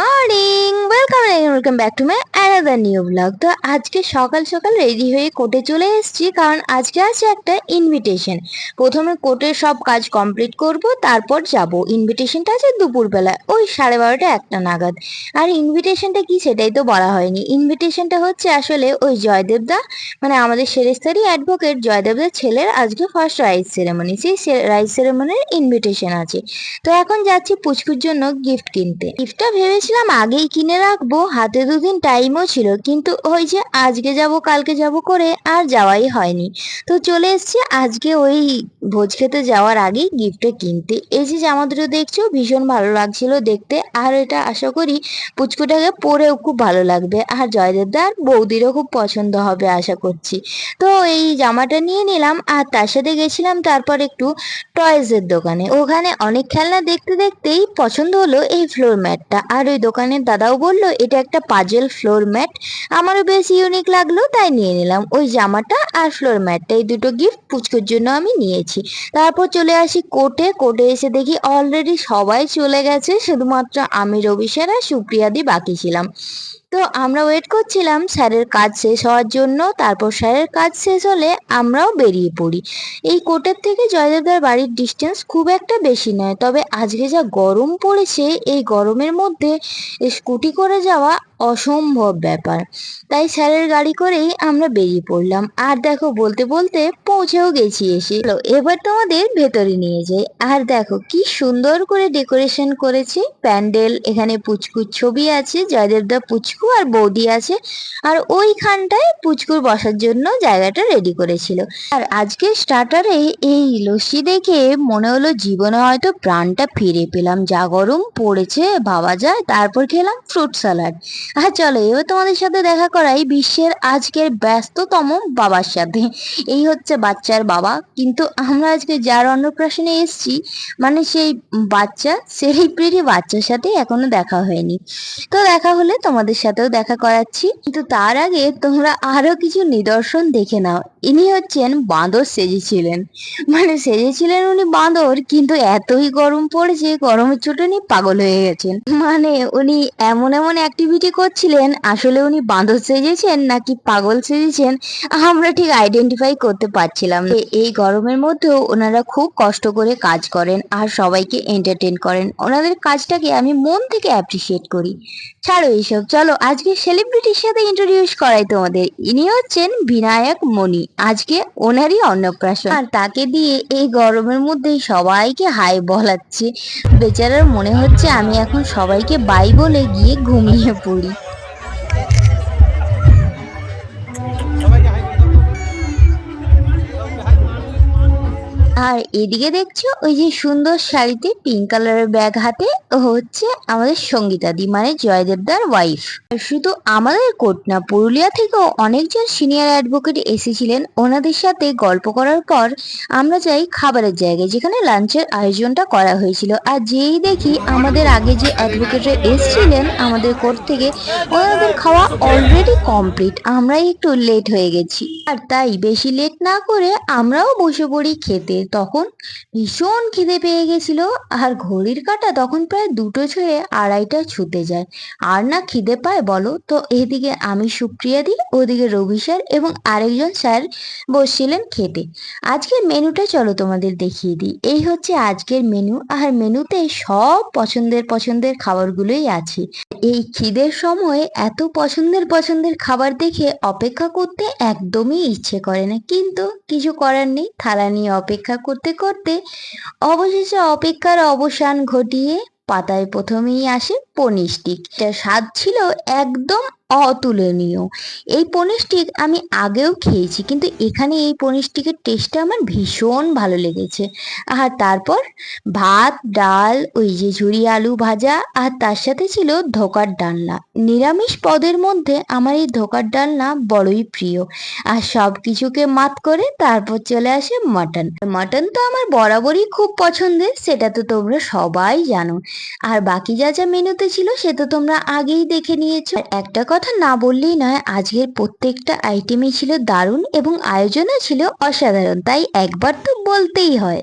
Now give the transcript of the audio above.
Morning welcome welcome back to my another new blog তো আজকে সকাল সকাল রেডি হয়ে কোর্টে চলে এসেছি, কারণ আজকে আছে একটা ইনভিটেশন প্রথমে কোর্টের সব কাজ কমপ্লিট করব, তারপর যাব। ইনভিটেশনটা আছে দুপুরবেলা, ওই সাড়ে বারোটা একটা নাগাদ। আর ইনভিটেশনটা কি সেটাই তো বলা হয়নি। ইনভিটেশনটা হচ্ছে আসলে ওই জয়দেবদা মানে আমাদের সেরেস্তারি অ্যাডভোকেট জয়দেবদার ছেলের আজকে ফার্স্ট রাইস সেরেমনি সেই রাইস সেরেমনির ইনভিটেশন আছে। তো এখন যাচ্ছি পুচকুর জন্য গিফট কিনতে। গিফটটা ভেবেছিলাম আগেই কিনে রাখব, হাতে দুদিন টাইমও ছিল, কিন্তু ওই যে আজকে যাব, কালকে যাব করে আর যাওয়াই হয়নি। তো চলে এসেছি, আজকে ওই ভোজ খেতে যাওয়ার আগেই গিফটটা কিনতে। এই যে জামা দুটো দেখছ, ভীষণ ভালো লাগছিল দেখতে, আর এটা আশা করি পুচকুটাকে পরেও খুব ভালো লাগবে, আর জয়দেবদা আর বৌদিরও খুব পছন্দ হবে আশা করছি। তো এই জামাটা নিয়ে নিলাম, আর তার সাথে গেছিলাম তারপর একটু টয়েসের দোকানে। ওখানে অনেক খেলনা দেখতে দেখতেই পছন্দ হলো এই ফ্লোর ম্যাটটা আর ওই দোকানের দাদাও বলল, এটা একটা পাজেল ফ্লোর ম্যাট। আমারও বেশ ইউনিক লাগল, তাই নিয়ে নিলাম। ওই জামাটা আর ফ্লোর ম্যাটটা এই দুটো গিফট পুচকুর জন্য আমি নিয়েছি। তারপর চলে আসি কোর্টে কোর্টে এসে দেখি অলরেডি সবাই চলে গেছে, শুধুমাত্র আমি, রবি সেরা সুপ্রিয়াদি বাকি ছিলাম। তো আমরা ওয়েট করছিলাম, স্যারের কাজ শেষ হওয়ার জন্য, তারপর স্যারের কাজ শেষ হলে আমরাও বেরিয়ে পড়ি। এই কোর্টের থেকে জয়দেবদার বাড়ির ডিস্টেন্স খুব একটা বেশি নয়, তবে আজকে যা গরম পড়েছে, এই গরমের মধ্যে স্কুটি করে যাওয়া অসম্ভব ব্যাপার। তাই স্যারের গাড়ি করেই আমরা বেরিয়ে পড়লাম। আর দেখো, বলতে বলতে পৌঁছেও গেছি এসে। এবার তোমাদের ভেতরে নিয়ে যাই। আর দেখো, কি সুন্দর করে ডেকোরেশন করেছে। প্যান্ডেল, এখানে পুচকুর ছবি আছে, জয়দেবদা পুচকু আর বৌদি আছে, আর ওইখানটায় পুচকুর বসার জন্য জায়গাটা রেডি করেছিল। আর আজকে স্টার্টারে এই লস্যি দেখে মনে হলো জীবনে হয়তো প্রাণটা ফিরে পেলাম। যা গরম পড়েছে, ভাবা যায়, তারপর খেলাম ফ্রুট স্যালাড আর চলো, এবার তোমাদের সাথে দেখা করাই বিশ্বের আজকের ব্যস্ততম বাবার সাথে। এই হচ্ছে বাচ্চার বাবা। কিন্তু আমরা আজকে যার অন্নপ্রাশনে এসেছি মানে সেই বাচ্চা সেলিব্রিটি বাচ্চার সাথে এখনও দেখা হয়নি। তো দেখা হলে তোমাদের সাথেও দেখা করাচ্ছি। কিন্তু তার আগে তোমরা আরও কিছু নিদর্শন দেখে নাও। ইনি হচ্ছেন বাঁদর সেজেছিলেন। মানে সেজেছিলেন উনি বাঁদর, কিন্তু এতই গরম পড়েছে, গরমের চোটে উনি পাগল হয়ে গেছেন। মানে উনি এমন এমন অ্যাক্টিভিটি করছিলেন, আসলে উনি বাঁদর সেজেছেন নাকি পাগল সেজেছেন, আমরা ঠিক আইডেন্টিফাই করতে পারছিলাম এই গরমের মধ্যেও ওনারা খুব কষ্ট করে কাজ করেন আর সবাইকে এন্টারটেন করেন। ওনাদের কাজটাকে আমি মন থেকে অ্যাপ্রিসিয়েট করি। ছাড়ো এইসব, চলো আজকে সেলিব্রিটির সাথে ইন্ট্রোডিউস করাই তোমাদের। ইনি হচ্ছেন বিনায়ক মণি। আজকে ওনারই অন্নপ্রাশন। আর তাকে দিয়ে এই গরমের মধ্যে সবাইকে হাই বলাচ্ছে। বেচারার মনে হচ্ছে আমি এখন সবাইকে বাই বলে গিয়ে ঘুমিয়ে পড়ি। আর এদিকে দেখছ, ওই যে সুন্দর শাড়িতে পিঙ্ক কালারের ব্যাগ হাতে হচ্ছে আমাদের সঙ্গীতাদি মানে জয়দেবদার ওয়াইফ শুধু আমাদের কোর্ট না, পুরুলিয়া থেকেও অনেকজন সিনিয়র অ্যাডভোকেট এসেছিলেন। ওনাদের সাথে গল্প করার পর আমরা যাই খাবারের জায়গায়, যেখানে লাঞ্চের আয়োজনটা করা হয়েছিল। আর যেই দেখি আমাদের আগে যে অ্যাডভোকেটরা এসেছিলেন আমাদের কোর্ট থেকে, ওনাদের খাওয়া অলরেডি কমপ্লিট আমরাই একটু লেট হয়ে গেছি। আর তাই বেশি লেট না করে আমরাও বসে পড়ি খেতে। তখন ভীষণ খিদে পেয়ে গেছিল। আর ঘড়ির কাঁটা তখন প্রায় দুটো ছুঁয়ে আড়াইটা ছুতে যায়। আর না খিদে পায় বলো তো, এদিকে আমি সুপ্রিয়া দি, ওদিকে রবি স্যার এবং আরেকজন স্যার বসছিলেন খেতে। আজকের মেনুটা চলো তোমাদের দেখিয়ে দিই। এই হচ্ছে আজকের মেনু। আর মেনুতে সব পছন্দের পছন্দের খাবারগুলোই আছে। এই খিদের সময় এত পছন্দের পছন্দের খাবার দেখে অপেক্ষা করতে একদমই ইচ্ছে করে না। কিন্তু কিছু করার নেই, থালা নিয়ে অপেক্ষা করতে করতে অবশেষে অপেক্ষার অবসান ঘটিয়ে পাতায় প্রথমেই আসে পনির স্টিক এটার স্বাদ ছিল একদম অতুলনীয়। এই পনির স্টিক আমি আগেও খেয়েছি, কিন্তু এখানে এই পনির স্টিকের টেস্টটা আমার ভীষণ ভালো লেগেছে। আর তারপর ভাত, ডাল, ওই যে ঝুরি আলু ভাজা, আর তার সাথে ছিল ধোকার ডালনা। নিরামিষ পদের মধ্যে আমার এই ধোকার ডালনা বড়ই প্রিয়। আর সব কিছুকে মাত করে তারপর চলে আসে মাটন। মাটন তো আমার বরাবরই খুব পছন্দের, সেটা তো তোমরা সবাই জানো। আর বাকি যা যা মেনুতে ছিল সে তো তোমরা আগেই দেখে নিয়েছো। একটা কথা না বললেই নয়, আজকের প্রত্যেকটা আইটেমই ছিল দারুণ এবং আয়োজনও ছিল অসাধারণ, তাই একবার তো বলতেই হয়।